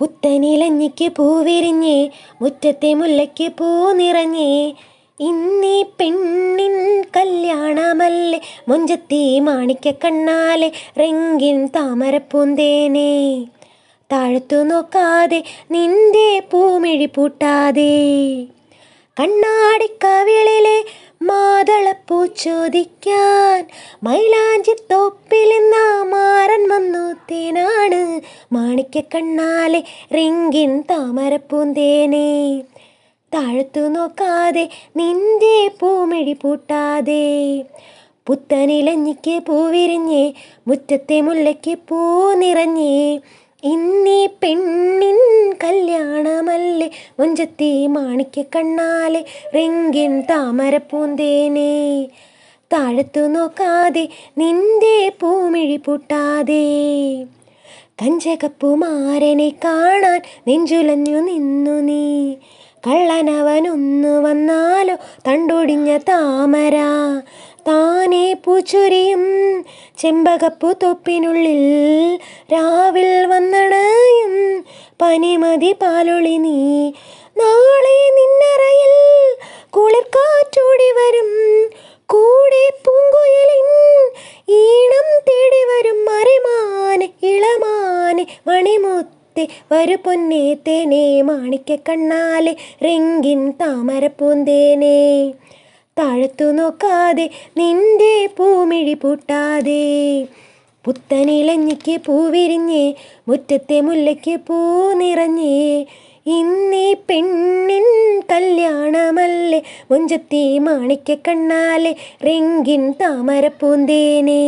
പുത്തനിലഞ്ഞിക്ക് പൂവിരിഞ്ഞേ മുറ്റത്തെ മുല്ലയ്ക്ക് പൂ നിറഞ്ഞേ. ഇന്നീ പെണ്ണിൻ കല്യാണമല്ലേ മുഞ്ചത്തി മാണിക്ക കണ്ണാലെ റെങ്കിൻ താമരപ്പൂന്തേനെ. താഴത്തു നോക്കാതെ നിന്റെ പൂമിഴി പൂട്ടാതെ. കണ്ണാടിക്കവിളിലെ മാതളപ്പൂ ചോദിക്കാൻ മൈലാഞ്ചി തോപ്പിലെന്ന മാണിക്ക കണ്ണാലെ റിങ്കിൻ താമരപ്പൂന്തേനെ. താഴ്ത്തു നോക്കാതെ നിന്റെ പൂമിഴി പൂട്ടാതെ. പുത്തനിലഞ്ഞിക്ക് പൂവിരിഞ്ഞേ മുറ്റത്തെ മുല്ലയ്ക്ക് പൂ നിറഞ്ഞേ. ഇന്നീ പെണ്ണിൻ കല്യാണമല്ലേ മുഞ്ചത്തി മാണിക്ക കണ്ണാലെ റിങ്കിൻ താമരപ്പൂന്തേനെ. താഴത്തു നോക്കാതെ നിന്റെ പൂമിഴി പൂട്ടാതെ. കഞ്ചകപ്പുമാരനെ കാണാൻ നെഞ്ചുലഞ്ഞു നിന്നു നീ. കള്ളനവനൊന്നു വന്നാലോ തണ്ടൊടിഞ്ഞ താമര. താനെ പൂച്ചൊരിയും ചെമ്പകപ്പു തൊപ്പിനുള്ളിൽ രാവിൽ വന്നണയും പനിമതി പാലൊളി നീ. നാളെ നിന്നറയിൽ മണിമുത്തെ വരു പൊന്നേ തേനെ മാണിക്ക കണ്ണാലെ റിങ്കിൻ താമരപ്പൂന്തേനെ. താഴത്തു നോക്കാതെ നിന്റെ പൂമിഴി പൂട്ടാതെ. പുത്തനിലഞ്ഞിക്ക് പൂവിരിഞ്ഞേ മുറ്റത്തെ മുല്ലയ്ക്ക് പൂ നിറഞ്ഞേ. ഇന്നീ പെണ്ണിൻ കല്യാണമല്ലേ മുഞ്ചത്തി മാണിക്ക കണ്ണാലെ റിങ്കിൻ താമരപ്പൂന്തേനെ.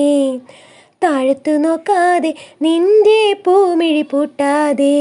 താഴത്തു നോക്കാതെ നിന്റെ പൂമിഴി പൂട്ടാതെ.